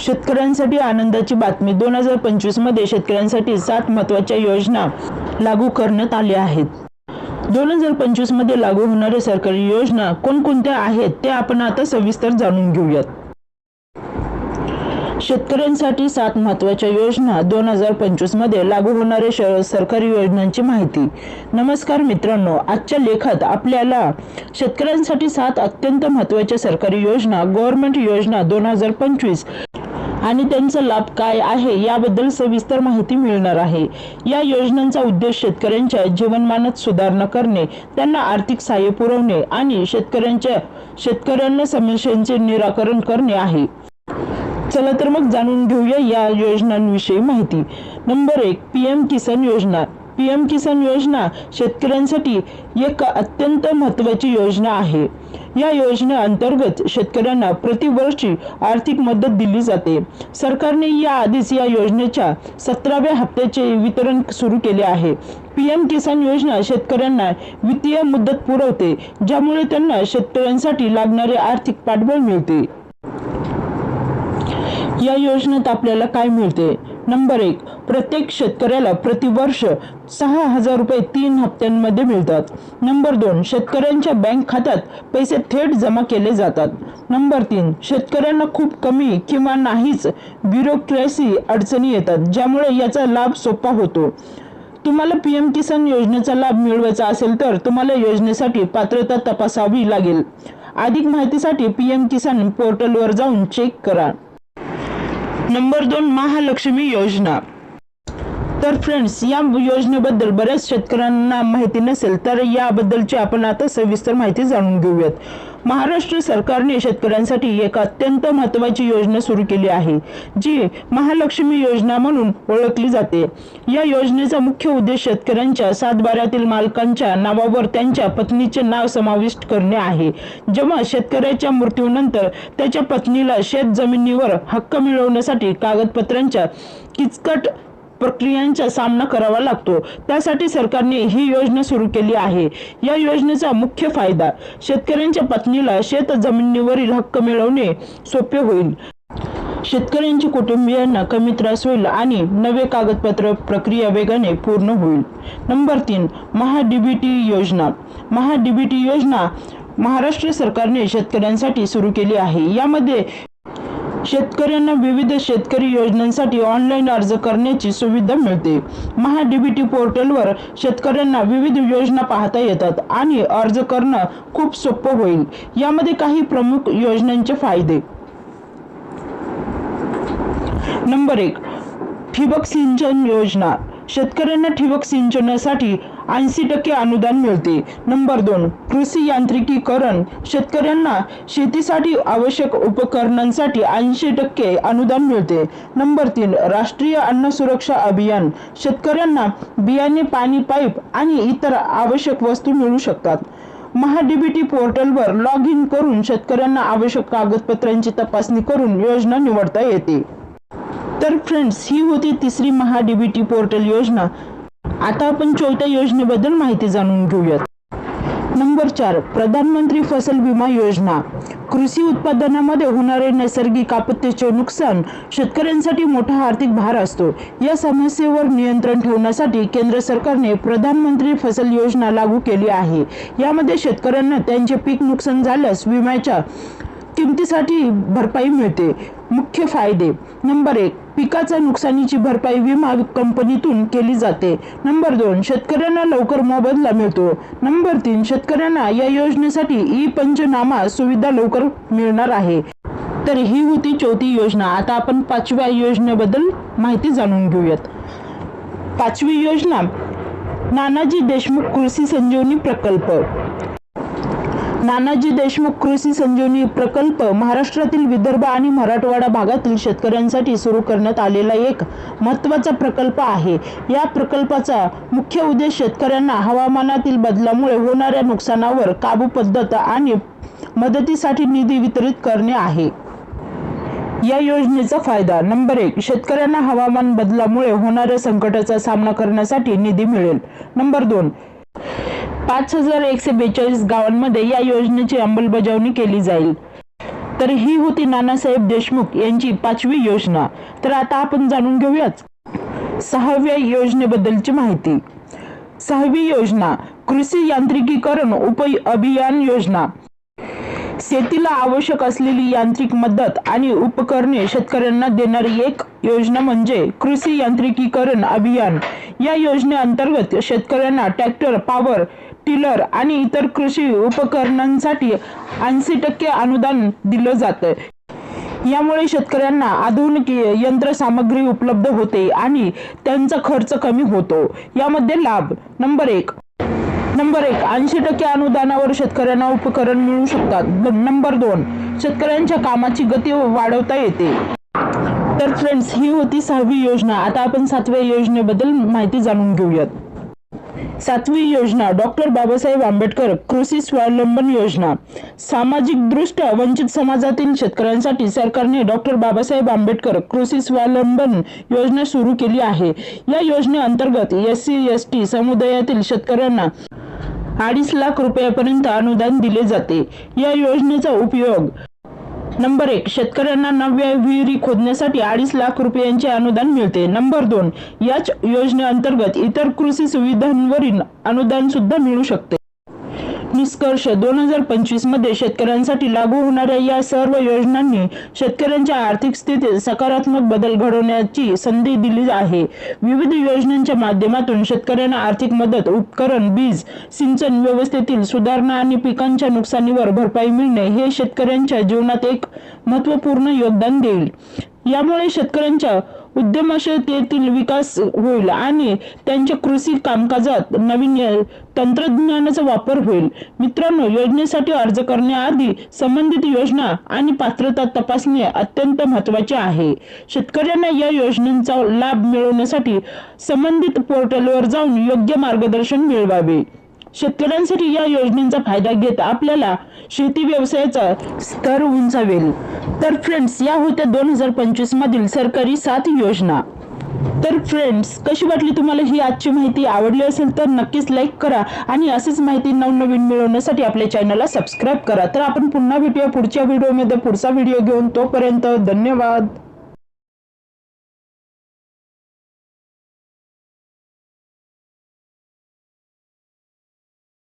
शेतकऱ्यांसाठी आनंदाची बातमी. दोन हजार पंचवीसमध्ये शेतकऱ्यांसाठी सात महत्त्वाच्या योजना लागू करण्यात आल्या आहेत. दोन हजार पंचवीसमध्ये लागू होणाऱ्या सरकारी योजना कोणकोणत्या आहेत ते आपण आता सविस्तर जाणून घेऊयात. शेतकऱ्यांसाठी सात महत्त्वाच्या योजना दोन हजार पंचवीसमध्ये लागू होणाऱ्या सरकारी योजनांची माहिती. नमस्कार मित्रांनो आजच्या लेखात आपल्याला शेतकऱ्यांसाठी सात अत्यंत महत्त्वाच्या सरकारी योजना गव्हर्नमेंट योजना दोन हजार पंचवीस आणि त्यांचा लाभ काय आहे याबद्दल सविस्तर माहिती मिळणार आहे. या योजनांचा उद्देश शेतकऱ्यांच्या जीवनमानात सुधारणा करणे त्यांना आर्थिक सहाय्य पुरवणे आणि शेतकऱ्यांच्या शेतकऱ्यांना समस्यांचे निराकरण करणे आहे. चला तर मग जाणून घेऊया या योजनांविषयी माहिती. नंबर एक पी एम किसान योजना. पी एम किसान योजना शेतकऱ्यांसाठी एक अत्यंत महत्त्वाची योजना आहे. या योजनेअंतर्गत शेतकऱ्यांना प्रतिवर्षी आर्थिक मदत दिली जाते. सरकारने या आधीच या योजनेच्या सतराव्या हप्त्याचे वितरण सुरू केले आहे. पी एम किसान योजना शेतकऱ्यांना वित्तीय मुदत पुरवते ज्यामुळे त्यांना शेतकऱ्यांसाठी लागणारे आर्थिक पाठबळ मिळते. या योजनेत आपल्याला काय मिळते? नंबर एक प्रत्येक शेतकऱ्याला प्रतिवर्ष सहा हजार रुपये तीन हप्त्यांमध्ये मिळतात. नंबर दोन शेतकऱ्यांच्या बँक खात्यात पैसे थेट जमा केले जातात. नंबर तीन शेतकऱ्यांना खूप कमी किंवा नाहीच ब्युरोक्रॅसी अडचणी येतात ज्यामुळे याचा लाभ सोपा होतो. तुम्हाला पी एम किसान योजनेचा लाभ मिळवायचा असेल तर तुम्हाला योजनेसाठी पात्रता तपासावी लागेल. अधिक माहितीसाठी पी एम किसान पोर्टलवर जाऊन चेक करा. नंबर दोन महालक्ष्मी योजना. तर फ्रेंड्स या योजनेबद्दल बऱ्याच शेतकऱ्यांना माहिती नसेल तर याबद्दलची आपण आता सविस्तर माहिती जाणून घेऊयात. महाराष्ट्र सरकारने शेतकऱ्यांसाठी एक अत्यंत महत्त्वाची योजना सुरू केली आहे जी महालक्ष्मी योजना म्हणून ओळखली जाते. या योजनेचा मुख्य उद्देश शेतकऱ्यांच्या सातबाऱ्यातील मालकांच्या नावावर त्यांच्या पत्नीचे नाव समाविष्ट करणे आहे. जेव्हा शेतकऱ्याच्या मृत्यूनंतर त्याच्या पत्नीला शेत जमिनीवर हक्क मिळवण्यासाठी कागदपत्रांच्या किचकट प्रक्रियांचा सामना करावा लागतो. त्यासाठी सरकारने ही योजना सुरू केली आहे. या योजनेचा मुख्य फायदा शेतकऱ्यांच्या पत्नीला शेत जमिनीवरील हक्क मिळवणे सोपे होईल. शेतकऱ्यांच्या कुटुंबियांना कमी त्रास होईल आणि नवे कागदपत्र प्रक्रिया वेगाने पूर्ण होईल. नंबर तीन महाडीबीटी योजना. महाडीबीटी योजना महाराष्ट्र सरकारने शेतकऱ्यांसाठी सुरू केली आहे. यामध्ये शेतकऱ्यांना विविध शेतकरी योजनांसाठी ऑनलाईन अर्ज करण्याची सुविधा मिळते. महाडीबीटी पोर्टलवर शेतकऱ्यांना विविध योजना पाहता येतात आणि अर्ज करणं खूप सोपं होईल. यामध्ये काही प्रमुख योजनांचे फायदे. नंबर एक ठिबक सिंचन योजना. शेतकऱ्यांना ठिबक सिंचनासाठी ऐंशी टक्के अनुदान मिळते. नंबर दोन कृषी यांत्रिकीकरण. शेतकऱ्यांना शेतीसाठी आवश्यक उपकरणांसाठी ऐंशी टक्के अनुदान मिळते. नंबर तीन राष्ट्रीय अन्न सुरक्षा अभियान. शेतकऱ्यांना बियाणे पाणी पाईप आणि इतर आवश्यक वस्तू मिळू शकतात. महाडीबीटी पोर्टलवर लॉग इन करून शेतकऱ्यांना आवश्यक कागदपत्रांची तपासणी करून योजना निवडता येते. तर फ्रेंड्स ही होती तिसरी महाडीबीटी पोर्टल योजना. आता आपण चौथ्या योजनेबद्दल माहिती जाणून घेऊयात. नंबर चार प्रधानमंत्री फसल विमा योजना. कृषी उत्पादनामध्ये होणारे नैसर्गिक आपत्तीचे नुकसान शेतकऱ्यांसाठी मोठा आर्थिक भार असतो. या समस्येवर नियंत्रण ठेवण्यासाठी केंद्र सरकारने प्रधानमंत्री फसल योजना लागू केली आहे. यामध्ये शेतकऱ्यांना त्यांचे पीक नुकसान झाल्यास विम्याच्या किमतीसाठी भरपाई मिळते. मुख्य फायदे. नंबर एक पिकाच्या नुकसानीची भरपाई विमा कंपनीतून केली जाते. नंबर दोन शेतकऱ्यांना लवकर मोबदला मिळतो. नंबर तीन शेतकऱ्यांना या योजनेसाठी ई पंचनामा सुविधा लवकर मिळणार आहे. तर ही होती चौथी योजना. आता आपण पाचव्या योजनेबद्दल माहिती जाणून घेऊयात. पाचवी योजना नानाजी देशमुख कृषी संजीवनी प्रकल्प. नानाजी देशमुख कृषी संजीवनी प्रकल्प महाराष्ट्रातील विदर्भ आणि मराठवाडा भागातील शेतकऱ्यांसाठी सुरू करण्यात आलेला एक महत्त्वाचा प्रकल्प आहे. या प्रकल्पाचा मुख्य उद्देश शेतकऱ्यांना हवामानातील बदलामुळे होणाऱ्या नुकसानावर काबू पद्धत आणि मदतीसाठी निधी वितरित करणे आहे. या योजनेचा फायदा नंबर एक शेतकऱ्यांना हवामान बदलामुळे होणाऱ्या संकटाचा सामना करण्यासाठी निधी मिळेल. नंबर दोन पाच हजार एकशे बेचाळीस गावांमध्ये या योजनेची अंमलबजावणी केली जाईल. तर ही होती नानासाहेब देशमुख यांची पाचवी योजना. तर आता आपण जाणून घेऊयाच सहाव्या योजनेबद्दलची माहिती. सहावी योजना कृषी यांत्रिकीकरण उप अभियान योजना. शेतीला आवश्यक असलेली यांत्रिक मदत आणि उपकरणे शेतकऱ्यांना देणारी एक योजना म्हणजे कृषी यांत्रिकीकरण अभियान. या योजनेअंतर्गत शेतकऱ्यांना ट्रॅक्टर पॉवर टिलर आणि इतर कृषी उपकरणांसाठी ऐंशी टक्के अनुदान दिलं जातं यामुळे शेतकऱ्यांना आधुनिक यंत्रसामग्री उपलब्ध होते आणि त्यांचा खर्च कमी होतो. यामध्ये लाभ. नंबर एक. नंबर एक. ऐंशी टक्के अनुदानावर शेतकऱ्यांना उपकरण मिळू शकतात. नंबर दोन. शेतकऱ्यांच्या कामाची गती वाढवता येते. तर फ्रेंड्स ही होती सहावी योजना. आता आपण सातव्या योजनेबद्दल माहिती जाणून घेऊयात. सातवी योजना डॉक्टर बाबासाहेब आंबेडकर कृषी स्वावलंबन योजना. सामाजिक दृष्ट्या वंचित समाजातील शेतकऱ्यांसाठी सरकारने डॉक्टर बाबासाहेब आंबेडकर कृषी स्वावलंबन योजना सुरू केली आहे. या योजनेअंतर्गत एस सी एस टी समुदायातील शेतकऱ्यांना अडीच लाख रुपयापर्यंत अनुदान दिले जाते. या योजनेचा उपयोग नंबर एक शेतकऱ्यांना नव्या विहिरी खोदण्यासाठी अडीच लाख रुपयांचे अनुदान मिळते. नंबर दोन याच योजनेअंतर्गत इतर कृषी सुविधांवरील अनुदान सुद्धा मिळू शकते. निष्कर्ष दोन हजार पंचवीसमध्ये शेतकऱ्यांसाठी लागू होणाऱ्या या सर्व योजनांनी शेतकऱ्यांच्या आर्थिक स्थितीत सकारात्मक बदल घडवण्याची संधी दिली आहे. विविध योजनांच्या माध्यमातून शेतकऱ्यांना आर्थिक मदत उपकरण बीज सिंचन व्यवस्थेतील सुधारणा आणि पिकांच्या नुकसानीवर भरपाई मिळणे हे शेतकऱ्यांच्या जीवनात एक महत्त्वपूर्ण योगदान देईल. यामुळे शेतकऱ्यांच्या उद्यमशीलतेतील विकास होईल आणि त्यांच्या कृषी कामकाजात नवीन तंत्रज्ञानाचा वापर होईल. मित्रांनो योजनेसाठी अर्ज करण्याआधी संबंधित योजना आणि पात्रता तपासणे अत्यंत महत्त्वाचे आहे. शेतकऱ्यांना या योजनेचा लाभ मिळवण्यासाठी संबंधित पोर्टलवर जाऊन योग्य मार्गदर्शन मिळवावे. शेतकऱ्यांसाठी या योजनेचा फायदा घेत आपल्याला शेती व्यवसायाचा स्तर उंचावेल. तर फ्रेंड्स या होत्या दोन हजार पंचवीस मधील सरकारी सात योजना. तर फ्रेंड्स कशी वाटली तुम्हाला ही आजची माहिती? आवडली असेल तर नक्कीच लाईक करा आणि अशीच माहिती नवनवीन मिळवण्यासाठी आपल्या चॅनलला सबस्क्राईब करा. तर आपण पुन्हा भेटूया पुढच्या व्हिडिओमध्ये पुढचा व्हिडिओ घेऊन तोपर्यंत धन्यवाद.